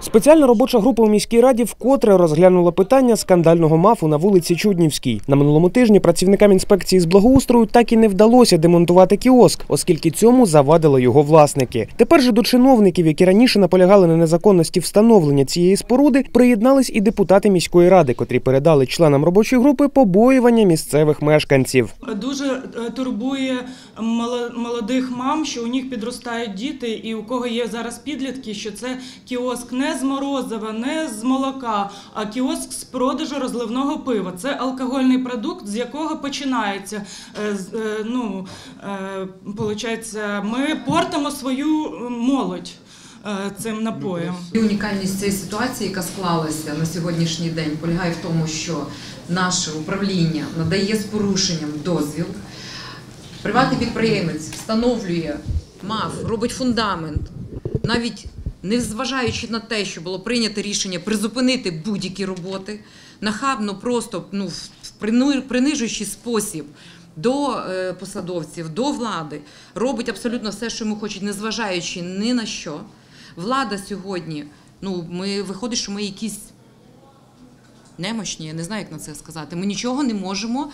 Спеціальна робоча група у міській раді вкотре розглянула питання скандального мафу на вулиці Чуднівській. На минулому тижні працівникам інспекції з благоустрою так і не вдалося демонтувати кіоск, оскільки цьому завадили його власники. Тепер же до чиновників, які раніше наполягали на незаконності встановлення цієї споруди, приєднались і депутати міської ради, котрі передали членам робочої групи побоювання місцевих мешканців. Дуже е, турбує молодих мам, що у них підростають діти, і у кого є зараз підлітки, що це кіоск не з морозива, не з молока, а кіоск з продажу розливного пива. Це алкогольний продукт, з якого починається. е, е, Ну, е, получається, ми портимо свою молодь цим напоєм. І Унікальність цієї ситуації, яка склалася на сьогоднішній день, полягає в тому, що наше управління надає з порушенням дозвіл. Приватний підприємець встановлює МАФ, робить фундамент, навіть не зважаючи на те, що було прийнято рішення призупинити будь-які роботи, нахабно просто ну, в принижуючий спосіб до е, посадовців, до влади, робить абсолютно все, що йому хочуть, незважаючи ні на що. Влада сьогодні, ну, ми виходить, що ми якісь немощні, я не знаю, як на це сказати. Ми нічого не можемо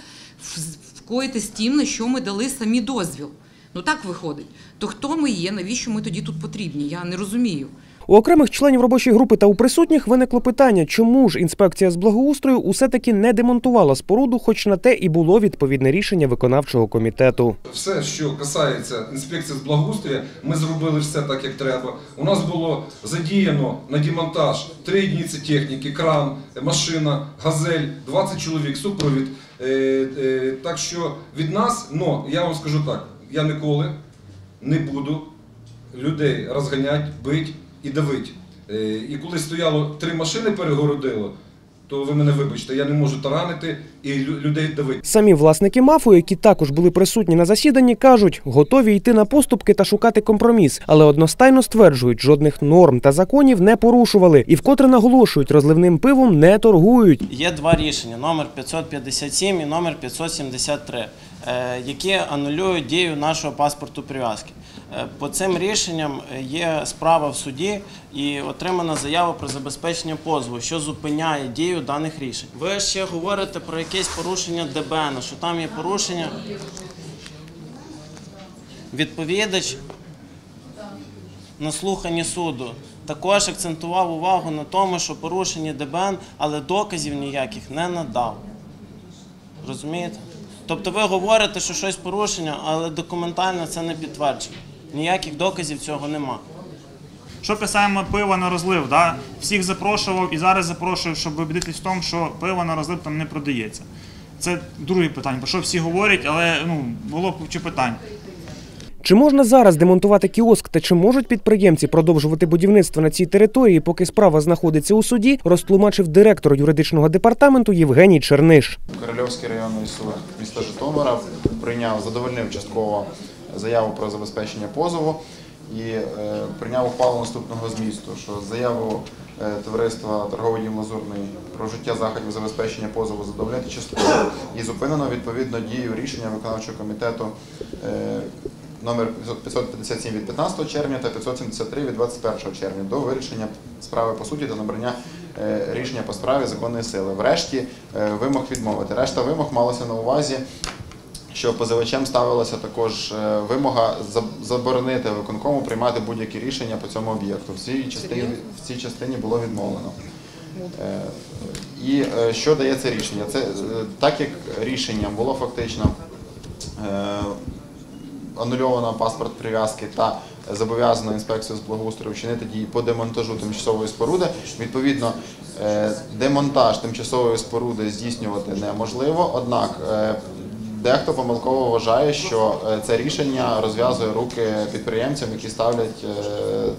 вкоїти з тим, на що ми дали самі дозвіл. Ну так виходить. То хто ми є, навіщо ми тоді тут потрібні? Я не розумію. У окремих членів робочої групи та у присутніх виникло питання, чому ж інспекція з благоустрою усе таки не демонтувала споруду, хоч на те і було відповідне рішення виконавчого комітету. Все, що касається інспекції з благоустрою, ми зробили все так, як треба. У нас було задіяно на демонтаж три одиниці техніки, кран, машина, газель, 20 чоловік, супровід. Е, е, так що від нас, ну я вам скажу так, я ніколи не буду людей розганяти, бити і давити. Е, і коли стояло три машини перегородило, то ви мене вибачте, я не можу таранити і лю- людей давити. Самі власники мафу, які також були присутні на засіданні, кажуть, готові йти на поступки та шукати компроміс, але одностайно стверджують, жодних норм та законів не порушували і вкотре наголошують, розливним пивом не торгують. Є два рішення: номер 557 і номер 573, е, які анулюють дію нашого паспорту прив'язки. Е, По цим рішенням е, є справа в суді і отримана заява про забезпечення позову, що зупиняє дію даних рішень. Ви ще говорите про якесь порушення ДБН, що там є порушення. Відповідач на слуханні суду також акцентував увагу на тому, що порушення ДБН, але доказів ніяких не надав. Розумієте? Тобто ви говорите, що щось порушення, але документально це не підтверджено. Ніяких доказів цього нема. Що касаємо пива на розлив, да? всіх запрошував і зараз запрошую, щоб убедитись в тому, що пиво на розлив там не продається. Це друге питання, про що всі говорять, але ну, було чи питань. Чи можна зараз демонтувати кіоск та чи можуть підприємці продовжувати будівництво на цій території, поки справа знаходиться у суді, розтлумачив директор юридичного департаменту Євгеній Черниш. Корольовський районний суд міста Житомира прийняв, задовольнив частково заяву про забезпечення позову і е, прийняв ухвалу наступного змісту, що заяву е, товариства торговий дім про вжиття заходів забезпечення позову задовольнити частково і зупинено відповідно дію рішення виконавчого комітету е, номер 557 від 15 червня та 573 від 21 червня до вирішення справи по суті та набрання е, рішення по справі законної сили. Врешті е, вимог відмовити. Решта вимог малося на увазі, що позивачем ставилася також е, вимога заборонити виконкому приймати будь-які рішення по цьому об'єкту. В цій частині в цій частині було відмовлено. Е, І що дає це рішення? Це так як рішенням було фактично анульовано паспорт прив'язки та зобов'язано інспекцію з благоустрою вчинити дії по демонтажу тимчасової споруди. Відповідно, е, демонтаж тимчасової споруди здійснювати неможливо. Однак е, дехто помилково вважає, що е, це рішення розв'язує руки підприємцям, які ставлять е,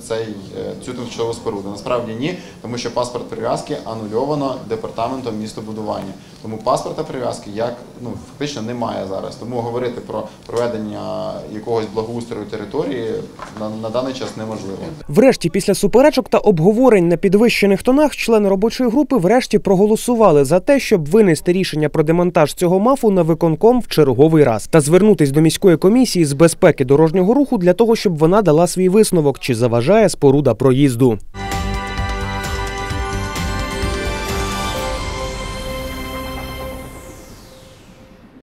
цей е, цю тимчасову споруду. Насправді ні, тому що паспорт прив'язки анульовано департаментом містобудування. Тому паспорта прив'язки як ну фактично немає зараз. Тому говорити про проведення якогось благоустрою території на, на даний час неможливо. Врешті, після суперечок та обговорень на підвищених тонах, члени робочої групи врешті проголосували за те, щоб винести рішення про демонтаж цього мафу на виконком в черговий раз та звернутись до міської комісії з безпеки дорожнього руху для того, щоб вона дала свій висновок, чи заважає споруда проїзду.